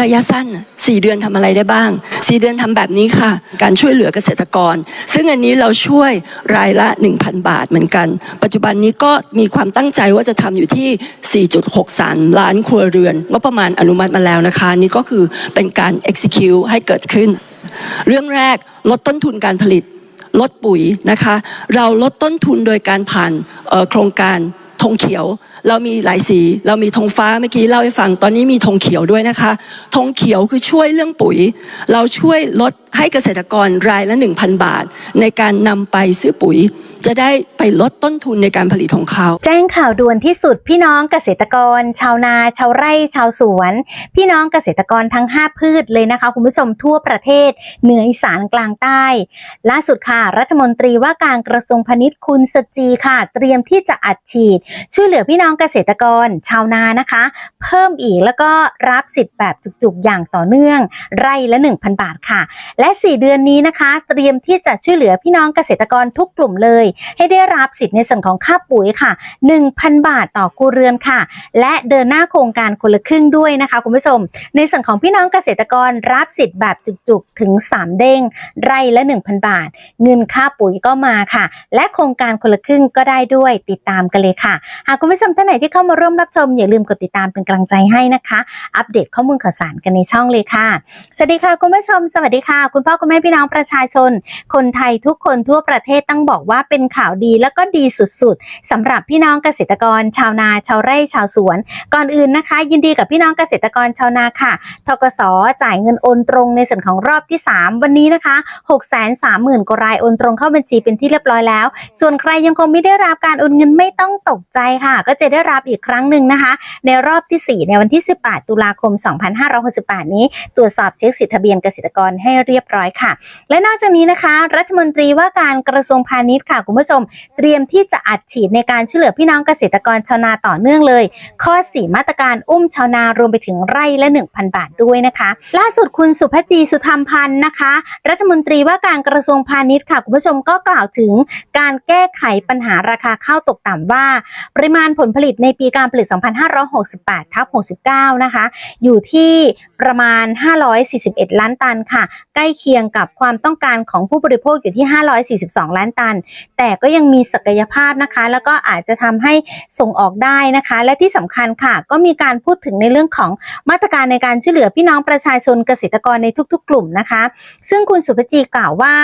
ระยะสั้น 4 เดือนทำอะไรได้บ้าง 4 เดือนทำแบบนี้ค่ะ การช่วยเหลือเกษตรกร ซึ่งอันนี้เราช่วยรายละ 1,000 บาทเหมือนกัน ปัจจุบันนี้ก็มีความตั้งใจว่าจะทำอยู่ที่ 4.63 ล้านครัวเรือนก็ประมาณอนุมัติมาแล้วนะคะ นี่ก็คือเป็นการ execute ให้เกิดขึ้น เรื่องแรกลดต้นทุนการผลิต ลดปุ๋ยนะคะ เราลดต้นทุนโดยการผ่านโครงการ ธงเขียว เรามีหลายสี เรามีธงฟ้าเมื่อกี้เล่าให้ฟัง ตอนนี้มีธงเขียวด้วยนะคะธงเขียวคือช่วยเรื่องปุ๋ย เราช่วยลด ให้เกษตรกรรายละ 1,000 บาท ในการนำไปซื้อปุ๋ย จะได้ไปลดต้นทุนในการผลิตของเขา แจ้งข่าวด่วนที่สุดพี่น้องเกษตรกร ชาวนา ชาวไร่ ชาวสวน พี่น้องเกษตรกรทั้ง 5 พืชเลยนะคะ คุณผู้ชมทั่วประเทศ เหนืออีสานกลางใต้ ล่าสุดค่ะ รัฐมนตรีว่าการกระทรวงพาณิชย์คุณสจีค่ะ เตรียมที่จะอัดฉีด ช่วยเหลือพี่น้องเกษตรกร ชาวนานะคะ เพิ่มอีกแล้วก็รับสิทธิ์แบบจุกๆอย่างต่อเนื่อง ไร่ละ 1,000 บาทค่ะและ 4 เดือนนี้นะคะ เตรียมที่จะช่วยเหลือพี่น้องเกษตรกรทุกกลุ่มเลย ให้ได้รับสิทธิ์ในส่วนของค่าปุ๋ยค่ะ 1,000 บาทต่อครัวเรือนค่ะ และเดินหน้าโครงการคนละครึ่งด้วยนะคะคุณผู้ชม ในส่วนของพี่น้องเกษตรกรรับสิทธิ์แบบจุกๆถึง 3 เด้ง ไร่ละ 1,000 บาท เงินค่าปุ๋ยก็มาค่ะ และโครงการคนละครึ่งก็ได้ด้วยติดตามกันเลยค่ะ หากคุณผู้ชมท่านไหนที่เข้ามาร่วมรับชม อย่าลืมกดติดตามเป็นกำลังใจให้นะคะ อัปเดตข้อมูลข่าวสารกันในช่องเลยค่ะ สวัสดีค่ะคุณผู้ชม สวัสดีค่ะคุณพ่อคุณแม่พี่น้องประชาชน คนไทยทุกคนทั่วประเทศต้องบอกว่าเป็นข่าวดีแล้วก็ดีสุดๆสำหรับพี่น้องเกษตรกร ชาวนา ชาวไร่ชาวสวน ก่อนอื่นนะคะ ยินดีกับพี่น้องเกษตรกรชาวนาค่ะทกสจ่ายเงินโอนตรงในส่วนของรอบที่ 3 วันนี้นะคะ6 3 0 0 0 0กว่ารายโอนตรงเข้าบัญชีเป็นที่เรียบร้อยแล้ว ส่วนใครยังคงไม่ได้รับการโอนเงินไม่ต้องตกใจค่ะ ก็จะได้รับอีกครั้งหนึ่งนะคะ ในรอบที่ 4 ในวันที่ 18 ตุลาคม 2568 นี้ ตรวจสอบเช็คสิทธิทะเบียนเกษตรกรให้เรียบร้อยค่ะ และนอกจากนี้นะคะ รัฐมนตรีว่าการกระทรวงพาณิชย์ค่ะคุณผู้ชม เตรียมที่จะอัดฉีดในการช่วยเหลือพี่น้องเกษตรกรชาวนาต่อเนื่องเลย ข้อ 4 มาตรการอุ้มชาวนารวมไปถึงไร่ละ 1,000 บาทด้วยนะคะ ล่าสุดคุณสุภจีสุธรรมพันธ์นะคะ รัฐมนตรีว่าการกระทรวงพาณิชย์ค่ะคุณผู้ชมก็กล่าวถึงการแก้ไขปัญหาราคาข้าวตกต่ำว่า ปริมาณผลผลิตในปีการผลิต 2568ทับ69 นะคะ อยู่ที่ ประมาณ 541 ล้านตันค่ะ ใกล้เคียงกับความต้องการของผู้บริโภคอยู่ที่ 542 ล้านตัน แต่ก็ยังมีศักยภาพนะคะ แล้วก็อาจจะทำให้ส่งออกได้นะคะ และที่สำคัญค่ะ ก็มีการพูดถึงในเรื่องของมาตรการในการช่วยเหลือพี่น้องประชาชนเกษตรกรในทุก ๆ กลุ่มนะคะ ซึ่งคุณสุภจีกล่าวว่า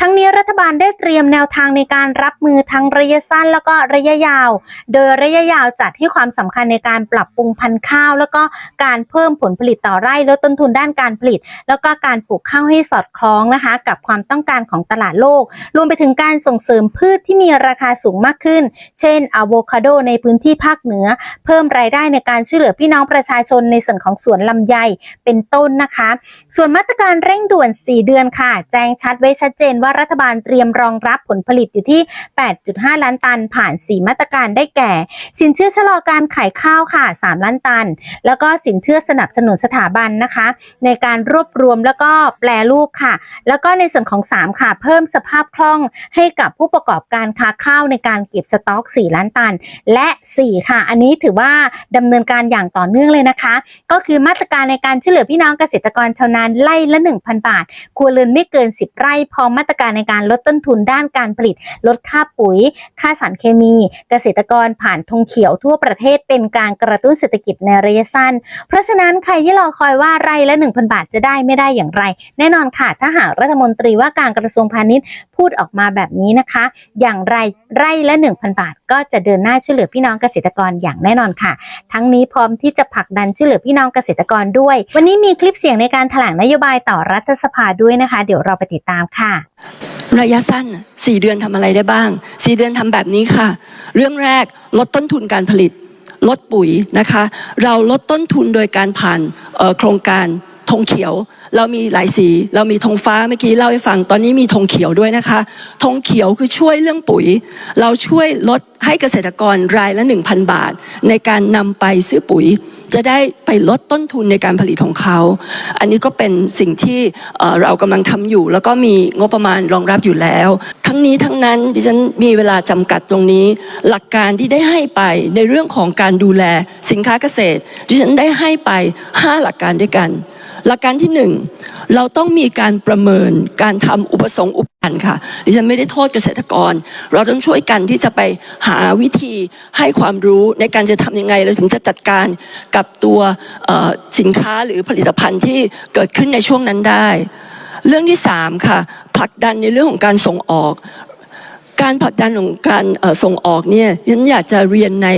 ทั้งนี้รัฐบาลได้เตรียมแนวทางในการรับมือทั้งระยะสั้น แล้วก็ระยะยาว โดยระยะยาวจัดให้ความสำคัญในการปรับปรุงพันธุ์ข้าว แล้วก็การเพิ่มผลผลิตต่อไร่ลดต้นทุนด้านการผลิต แล้วก็การปลูกข้าวให้สอดคล้องนะคะ กับความต้องการของตลาดโลก รวมไปถึงการส่งเสริมพืชที่มีราคาสูงมากขึ้น เช่นอะโวคาโดในพื้นที่ภาคเหนือ เพิ่มรายได้ในการช่วยเหลือพี่น้องประชาชนในส่วนของสวนลำไยเป็นต้นนะคะ ส่วนมาตรการเร่งด่วน 4 เดือนค่ะ แจ้งชัดไว้ชัดเจนว่ารัฐบาลเตรียมรองรับผลผลิตอยู่ที่ 8.5 ล้านตันผ่าน 4 มาตรการได้แก่ สินเชื่อชะลอการขายข้าวค่ะ 3 ล้านตัน แล้วก็สินเชื่อสนับสนุนสถาบันนะคะ ในการรวบรวมแล้วก็แปลรูปค่ะ แล้วก็ในส่วนของ 3 ค่ะ เพิ่มสภาพคล่องให้กับผู้ประกอบการค้าข้าวในการเก็บสต็อก 4 ล้านตัน และ 4 ค่ะ อันนี้ถือว่าดำเนินการอย่างต่อเนื่องเลยนะคะ ก็คือมาตรการในการช่วยเหลือพี่น้องเกษตรกรชาวนาไร่ละ 1,000 บาท ครัวเรือนไม่เกิน 10 ไร่ พร้อมมาตรการในการลดต้นทุนด้านการผลิต ลดค่าปุ๋ย ค่าสารเคมี เกษตรกรผ่านธงเขียวทั่วประเทศเป็นการกระตุ้นเศรษฐกิจในระยะสั้น เพราะฉะนั้นใครที่รอคอยว่าไร่ละ 1,000 บาทจะได้ไม่ได้อย่างไร แน่นอนค่ะ ถ้าหากรัฐมนตรีว่าการกระทรวงพาณิชย์พูดออกมาแบบนี้นะคะ อย่างไรไร่ละ 1,000 บาท ก็จะเดินหน้าช่วยเหลือพี่น้องเกษตรกรอย่างแน่นอนค่ะ ทั้งนี้พร้อมที่จะผลักดันช่วยเหลือพี่น้องเกษตรกรด้วย วันนี้มีคลิปเสียงในการแถลงนโยบายต่อรัฐสภาด้วยนะคะ เดี๋ยวเราไปติดตามค่ะ ระยะสั้น 4 เดือนทำอะไรได้บ้าง 4 เดือนทำแบบนี้ค่ะ เรื่องแรกลดต้นทุนการผลิต ลดปุ๋ยนะคะ เราลดต้นทุนโดยการผ่านโครงการ งเขียว เรามีหลายสี เรามีธงฟ้าเมื่อกี้เล่าให้ฟัง ตอนนี้มีธงเขียวด้วยนะคะธงเขียวคือช่วยเรื่องปุ๋ย เราช่วยลดให้เกษตรกรรายละ 1,000 บาท ในการนำไปซื้อปุ๋ย จะได้ไปลดต้นทุนในการผลิตของเขา อันนี้ก็เป็นสิ่งที่เรากำลังทำอยู่ แล้วก็มีงบประมาณรองรับอยู่แล้ว ทั้งนี้ทั้งนั้นดิฉันมีเวลาจำกัดตรงนี้ หลักการที่ได้ให้ไปในเรื่องของการดูแลสินค้าเกษตรดิฉันได้ให้ไป 5 หลักการด้วยกัน หลักการที่หนึ่งเราต้องมีการประเมินการทำอุปสงค์อุปทานค่ะดิฉันไม่ได้โทษเกษตรกร เราต้องช่วยกันที่จะไปหาวิธีให้ความรู้ในการจะทำยังไงเราถึงจะจัดการกับตัวสินค้าหรือผลิตภัณฑ์ที่เกิดขึ้นในช่วงนั้นได้ เรื่องที่สามค่ะผลักดันในเรื่องของการส่งออกการผลักดันของการส่งออกเนี่ยฉันอยากจะเรียนใน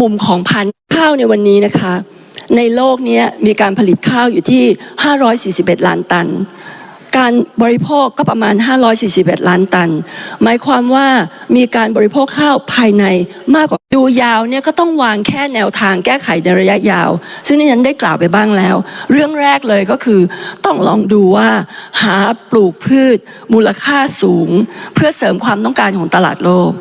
มุมของพันธุ์ข้าวในวันนี้นะคะ ในโลกนี้มีการผลิตข้าวอยู่ที่ 541 ล้านตัน การบริโภคก็ประมาณ 541 ล้านตัน หมายความว่ามีการบริโภคข้าวภายในมากกว่าดูยาวเนี่ยก็ต้องวางแค่แนวทางแก้ไขในระยะยาว ซึ่งนี่ฉันได้กล่าวไปบ้างแล้ว เรื่องแรกเลยก็คือต้องลองดูว่า หาปลูกพืช มูลค่าสูง เพื่อเสริมความต้องการของตลาดโลก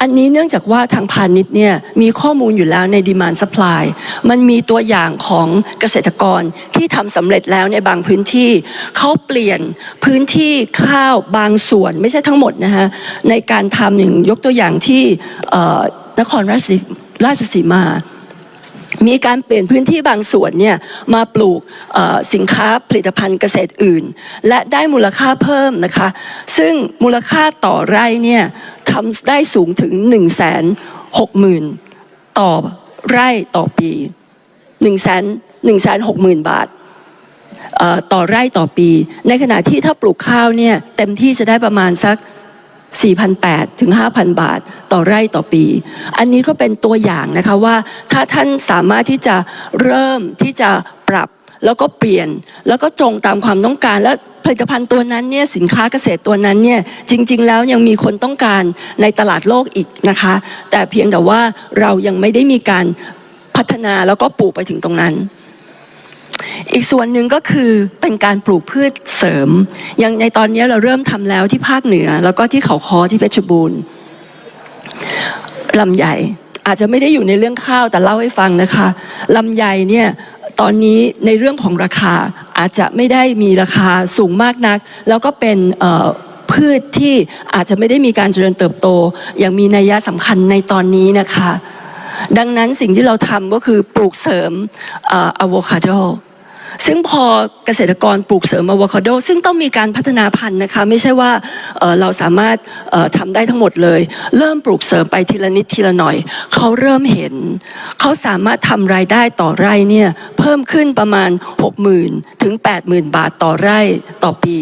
อันนี้เนื่องจากว่าทางพาณิชย์เนี่ยมีข้อมูลอยู่แล้วในดีมานสป라이มันมีตัวอย่างของเกษตรกรที่ทำสำเร็จแล้วในบางพื้นที่เขาเปลี่ยนพื้นที่ข้าวบางส่วน ไม่ใช่ทั้งหมดนะฮะในการทำอย่างยกตัวอย่างที่เอ่อนครราชสีราชสีมา มีการเปลี่ยนพื้นที่บางส่วนเนี่ยมาปลูกสินค้าผลิตภัณฑ์เกษตรอื่น และได้มูลค่าเพิ่มนะคะ ซึ่งมูลค่าต่อไร่เนี่ยทำได้สูงถึง 1 6 0 0 0 0 ต่อไร่ต่อปี 1 1 6 0 0 0 0 บาทเอ่อต่อไร่ต่อปี ในขณะที่ถ้าปลูกข้าวเนี่ยเต็มที่จะได้ประมาณสัก 4,800 ถึง 5,000 บาทต่อไร่ต่อปี อันนี้ก็เป็นตัวอย่างนะคะว่าถ้าท่านสามารถที่จะเริ่มที่จะปรับแล้วก็เปลี่ยนแล้วก็ตรงตามความต้องการและผลิตภัณฑ์ตัวนั้นเนี่ยสินค้าเกษตรตัวนั้นเนี่ยจริง ๆ แล้วยังมีคนต้องการในตลาดโลกอีกนะคะ แต่เพียงแต่ว่าเรายังไม่ได้มีการพัฒนาแล้วก็ปลูกไปถึงตรงนั้น อีกส่วนหนึ่งก็คือเป็นการปลูกพืชเสริม อย่างในตอนนี้เราเริ่มทำแล้วที่ภาคเหนือ แล้วก็ที่เขาคอที่เพชรบูรณ์ลำไยอาจจะไม่ได้อยู่ในเรื่องข้าวแต่เล่าให้ฟังนะคะลำไยเนี่ยตอนนี้ในเรื่องของราคาอาจจะไม่ได้มีราคาสูงมากนัก แล้วก็เป็นพืชที่อาจจะไม่ได้มีการเจริญเติบโต อย่างมีนัยยะสำคัญในตอนนี้นะคะ ดังนั้นสิ่งที่เราทำก็คือปลูกเสริมอะโวคาโด ซึ่งพอเกษตรกรปลูกเสริมอะโวคาโด ซึ่งต้องมีการพัฒนาพันธุ์นะคะ ไม่ใช่ว่าเราสามารถเอ่อทำได้ทั้งหมดเลย เริ่มปลูกเสริมไปทีละนิดทีละหน่อย เขาเริ่มเห็น เขาสามารถทำรายได้ต่อไร่เนี่ยเพิ่มขึ้นประมาณ 60,000 ถึง 80,000 บาทต่อไร่ต่อปี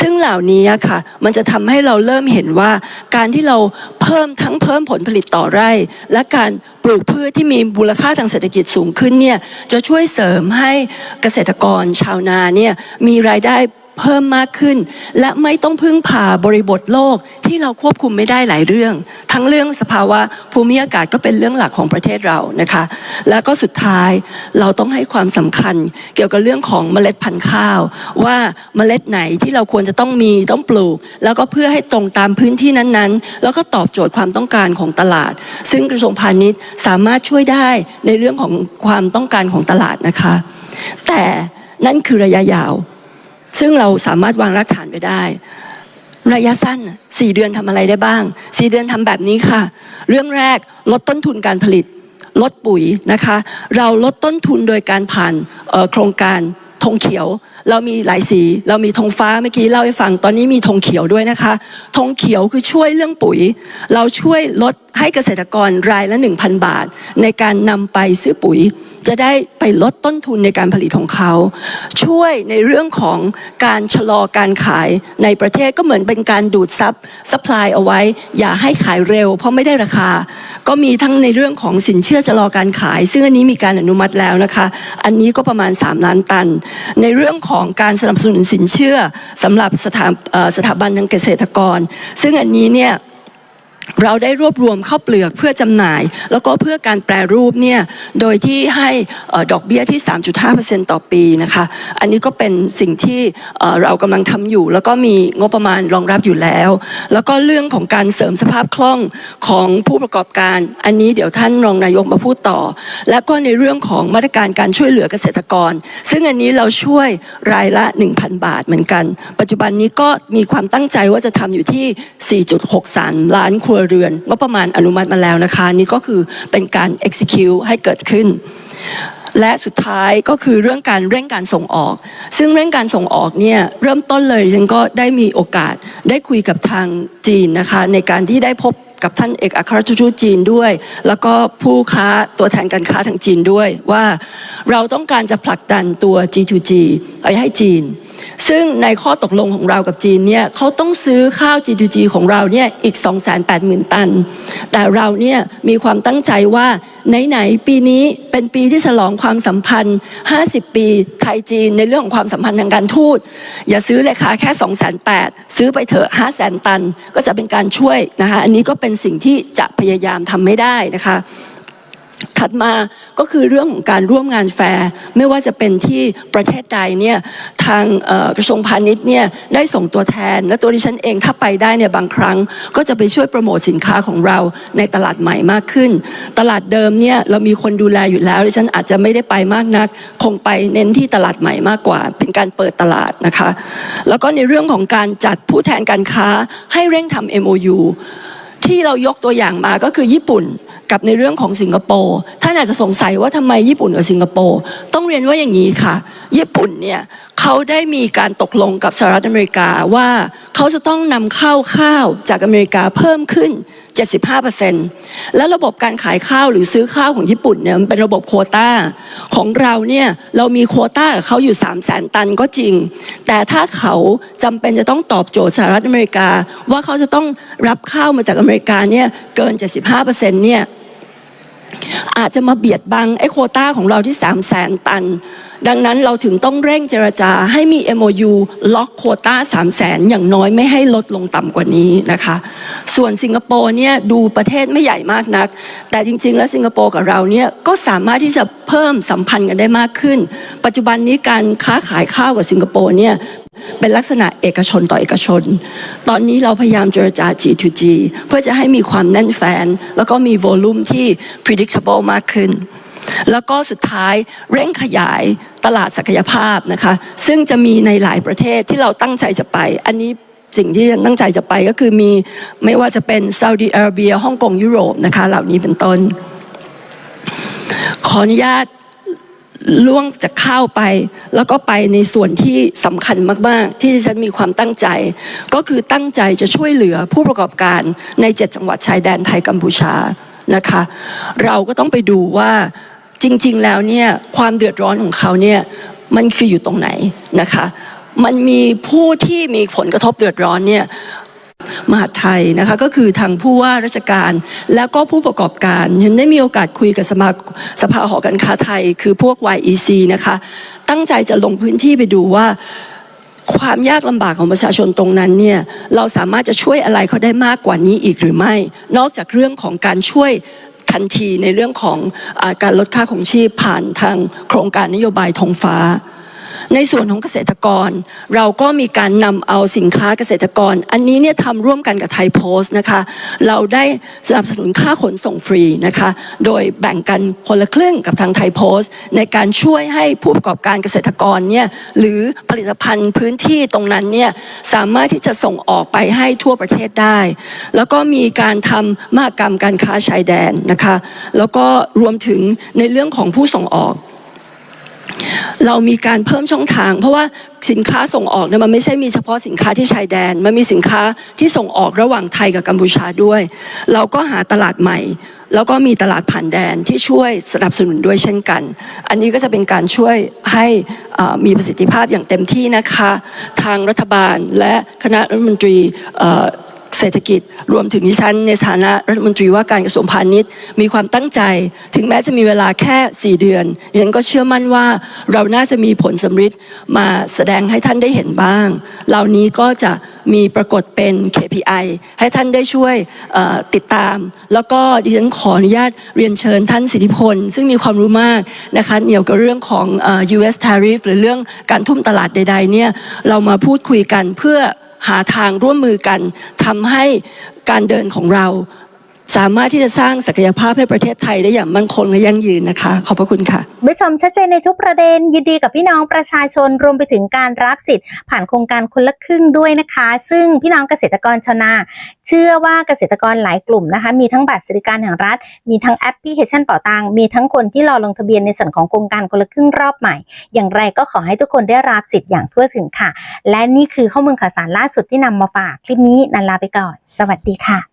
ซึ่งเหล่านี้ค่ะ มันจะทำให้เราเริ่มเห็นว่า การที่เราเพิ่มทั้งเพิ่มผลผลิตต่อไร่ และการปลูกพืชที่มีมูลค่าทางเศรษฐกิจสูงขึ้นเนี่ยจะช่วยเสริมให้เกษตรกรชาวนาเนี่ยมีรายได้ เพิ่มมากขึ้น และไม่ต้องพึ่งพาบริบทโลกที่เราควบคุมไม่ได้หลายเรื่อง ทั้งเรื่องสภาวะภูมิอากาศก็เป็นเรื่องหลักของประเทศเรานะคะ แล้วก็สุดท้ายเราต้องให้ความสำคัญเกี่ยวกับเรื่องของเมล็ดพันธุ์ข้าว ว่าเมล็ดไหนที่เราควรจะต้องมีต้องปลูก แล้วก็เพื่อให้ตรงตามพื้นที่นั้นๆ แล้วก็ตอบโจทย์ความต้องการของตลาด ซึ่งกระทรวงพาณิชย์สามารถช่วยได้ในเรื่องของความต้องการของตลาดนะคะ แต่นั่นคือระยะยาว ซึ่งเราสามารถวางรากฐานไปได้ ระยะสั้นสี่เดือนทำอะไรได้บ้างสี่เดือนทำแบบนี้ค่ะ เรื่องแรกลดต้นทุนการผลิต ลดปุ๋ยนะคะ เราลดต้นทุนโดยการผ่านโครงการ ธงเขียว เรามีหลายสี เรามีธงฟ้าเมื่อกี้เล่าให้ฟัง ตอนนี้มีธงเขียวด้วยนะคะธงเขียวคือช่วยเรื่องปุ๋ย เราช่วยลดให้เกษตรกรรายละ 1,000 บาท ในการนำไปซื้อปุ๋ย จะได้ไปลดต้นทุนในการผลิตของเขา ช่วยในเรื่องของการชะลอการขายในประเทศก็เหมือนเป็นการดูดซับสป라이เอาไว้ อย่าให้ขายเร็ว เพราะไม่ได้ราคา ก็มีทั้งในเรื่องของสินเชื่อชะลอการขาย ซึ่งอันนี้มีการอนุมัติแล้วนะคะ อันนี้ก็ประมาณ 3 ล้านตันในเรื่องของการสนับสนุนสินเชื่อสำหรับสถาสถาบันทางเกษตรกร ซึ่งอันนี้เนี่ย เราได้รวบรวมข้าวเปลือกเพื่อจำหน่าย แล้วก็เพื่อการแปรรูปเนี่ยโดยที่ให้ดอกเบี้ยที่ 3.5%ต่อปีนะคะ อันนี้ก็เป็นสิ่งที่เรากำลังทำอยู่ แล้วก็มีงบประมาณรองรับอยู่แล้ว แล้วก็เรื่องของการเสริมสภาพคล่องของผู้ประกอบการ อันนี้เดี๋ยวท่านรองนายกมาพูดต่อ แล้วก็ในเรื่องของมาตรการการช่วยเหลือเกษตรกร ซึ่งอันนี้เราช่วยรายละ 1,000 บาทเหมือนกัน ปัจจุบันนี้ก็มีความตั้งใจว่าจะทำอยู่ที่ 4.63 ล้านครัวเรือนก็ประมาณอนุมัติมาแล้วนะคะ นี่ก็คือเป็นการ execute ให้เกิดขึ้น และสุดท้ายก็คือเรื่องการเร่งการส่งออก ซึ่งเร่งการส่งออกเนี่ยเริ่มต้นเลยฉันก็ได้มีโอกาสได้คุยกับทางจีนนะคะ ในการที่ได้พบกับท่านเอกอัครราชทูตจีนด้วย แล้วก็ผู้ค้าตัวแทนการค้าทางจีนด้วยว่าเราต้องการจะผลักดันตัว G2G ไปให้จีน ซึ่งในข้อตกลงของเรากับจีนเนี่ยเขาต้องซื้อข้าว G2G ของเราเนี่ยอีก 280,000 ตัน แต่เราเนี่ยมีความตั้งใจว่าไหนๆปีนี้เป็นปีที่ฉลองความสัมพันธ์ 50 ปีไทยจีนในเรื่องของความสัมพันธ์ทางการทูต อย่าซื้อเลยค่ะแค่ 208,000 ซื้อไปเถอะ 500,000 ตัน ก็จะเป็นการช่วยนะคะอันนี้ก็เป็นสิ่งที่จะพยายามทำไม่ได้นะคะ ถัดมาก็คือเรื่องของการร่วมงานแฟร์ไม่ว่าจะเป็นที่ประเทศใดเนี่ยทางกระทรวงพาณิชย์เนี่ยได้ส่งตัวแทน และตัวดิฉันเองถ้าไปได้เนี่ยบางครั้ง ก็จะไปช่วยโปรโมทสินค้าของเราในตลาดใหม่มากขึ้น ตลาดเดิมเนี่ยเรามีคนดูแลอยู่แล้วดิฉันอาจจะไม่ได้ไปมากนัก คงไปเน้นที่ตลาดใหม่มากกว่า เป็นการเปิดตลาดนะคะ แล้วก็ในเรื่องของการจัดผู้แทนการค้าให้เร่งทำ MOU ที่เรายกตัวอย่างมาก็คือญี่ปุ่นกับในเรื่องของสิงคโปร์ท่านอาจจะสงสัยว่าทำไมญี่ปุ่นกับสิงคโปร์ต้องเรียนว่าอย่างนี้ค่ะ ญี่ปุ่นเนี่ย เขาได้มีการตกลงกับสหรัฐอเมริกาว่าเขาจะต้องนำเข้าข้าวจากอเมริกาเพิ่มขึ้น 75%และระบบการขายข้าวหรือซื้อข้าวของญี่ปุ่นเนี่ยมันเป็นระบบโควต้าของเราเนี่ยเรามีโควต้ากับเขาอยู่ 3 0 0 0 0 0 ตันก็จริง แต่ถ้าเขาจำเป็นจะต้องตอบโจทย์สหรัฐอเมริกา ว่าเขาจะต้องรับข้าวมาจากอเมริกาเนี่ยเกิน 75%เนี่ย อาจจะมาเบียดบังไอ้โคต้าของเราที่ 3 0 0แสนตัน ดังนั้นเราถึงต้องเร่งเจรจาให้มี MOU ล็อกโคต้า3 0 0แสนอย่างน้อยไม่ให้ลดลงต่ำกว่านี้นะคะ ส่วนสิงคโปร์เนี่ยดูประเทศไม่ใหญ่มากนัก แต่จริง ๆ แล้วสิงคโปร์กับเราเนี่ยก็สามารถที่จะเพิ่มสัมพันธ์กันได้มากขึ้น ปัจจุบันนี้การค้าขายข้าวกับสิงคโปร์เนี่ย เป็นลักษณะเอกชนต่อเอกชน ตอนนี้เราพยายามเจรจา G2G เพื่อจะให้มีความแน่นแฟน แล้วก็มีโวลูมที่ predictable มากขึ้น แล้วก็สุดท้ายเร่งขยายตลาดศักยภาพนะคะ ซึ่งจะมีในหลายประเทศที่เราตั้งใจจะไป อันนี้สิ่งที่ตั้งใจจะไปก็คือมีไม่ว่าจะเป็นซาอุดีอาระเบียฮ่องกงยุโรปนะคะเหล่านี้เป็นต้น ขออนุญาต ล่วงจากข้าวไป แล้วก็ไปในส่วนที่สำคัญมาก ๆ ที่ดิฉันมีความตั้งใจ ก็คือตั้งใจจะช่วยเหลือผู้ประกอบการในเจ็ดจังหวัดชายแดนไทยกัมพูชานะคะ เราก็ต้องไปดูว่าจริง ๆ แล้วเนี่ยความเดือดร้อนของเขาเนี่ยมันคืออยู่ตรงไหนนะคะ มันมีผู้ที่มีผลกระทบเดือดร้อนเนี่ย มหาไทยนะคะก็คือทางผู้ว่าราชการแล้วก็ผู้ประกอบการฉันได้มีโอกาสคุยกับสมาสภาหอการค้าไทย คือพวก YEC นะคะตั้งใจจะลงพื้นที่ไปดูว่าความยากลำบากของประชาชนตรงนั้นเนี่ยเราสามารถจะช่วยอะไรเขาได้มากกว่านี้อีกหรือไม่ นอกจากเรื่องของการช่วยทันทีในเรื่องของอการลดค่าของชีพผ่านทางโครงการนโยบายธงฟ้า ในส่วนของเกษตรกร เราก็มีการนำเอาสินค้าเกษตรกร อันนี้เนี่ยทำร่วมกันกับไทยโพสต์นะคะ เราได้สนับสนุนค่าขนส่งฟรีนะคะ โดยแบ่งกันคนละครึ่งกับทางไทยโพสต์ ในการช่วยให้ผู้ประกอบการเกษตรกรเนี่ยหรือผลิตภัณฑ์พื้นที่ตรงนั้นเนี่ยสามารถที่จะส่งออกไปให้ทั่วประเทศได้ แล้วก็มีการทำมหกรรมการค้าชายแดนนะคะ แล้วก็รวมถึงในเรื่องของผู้ส่งออก เรามีการเพิ่มช่องทาง เพราะว่าสินค้าส่งออกเนี่ยมันไม่ใช่มีเฉพาะสินค้าที่ชายแดน มันมีสินค้าที่ส่งออกระหว่างไทยกับกัมพูชาด้วย เราก็หาตลาดใหม่ แล้วก็มีตลาดผ่านแดนที่ช่วยสนับสนุนด้วยเช่นกัน อันนี้ก็จะเป็นการช่วยให้มีประสิทธิภาพอย่างเต็มที่นะคะ ทางรัฐบาลและคณะรัฐมนตรี เศรษฐกิจ รวมถึงดิฉันในฐานะรัฐมนตรีว่าการกระทรวงพาณิชย์ มีความตั้งใจ ถึงแม้จะมีเวลาแค่ 4 เดือนดิฉันก็เชื่อมั่นว่าเราน่าจะมีผลสำฤทธิ์มาแสดงให้ท่านได้เห็นบ้าง เหล่านี้ก็จะมีปรากฏเป็น KPI ให้ท่านได้ช่วยติดตาม แล้วก็ดิฉันขออนุญาตเรียนเชิญท่านสิทธิพล ซึ่งมีความรู้มากนะคะเกี่ยวกับเรื่องของ US tariff หรือเรื่องการทุ่มตลาดใดๆเนี่ยเรามาพูดคุยกันเพื่อ หาทางร่วมมือกันทำให้การเดินของเรา สามารถที่จะสร้างศักยภาพให้ประเทศไทยได้อย่างมั่นคงและยั่งยืนนะคะ ขอบพระคุณค่ะคุณผู้ชมชัดเจนในทุกประเด็นยินดีกับพี่น้องประชาชนรวมไปถึงการรับสิทธิ์ ผ่านโครงการคนละครึ่งด้วยนะคะ ซึ่งพี่น้องเกษตรกรชาวนา เชื่อว่าเกษตรกรหลายกลุ่มนะคะ มีทั้งบัตรสวัสดิการแห่งรัฐ มีทั้งแอปพลิเคชันเป่าตังมีทั้งคนที่รอลงทะเบียนในส่วนของโครงการคนละครึ่งรอบใหม่ อย่างไรก็ขอให้ทุกคนได้รับสิทธิ์อย่างทั่วถึงค่ะ และนี่คือข้อมูลข่าวสารล่าสุดที่นำมาฝากคลิปนี้นันลาไปก่อน สวัสดีค่ะ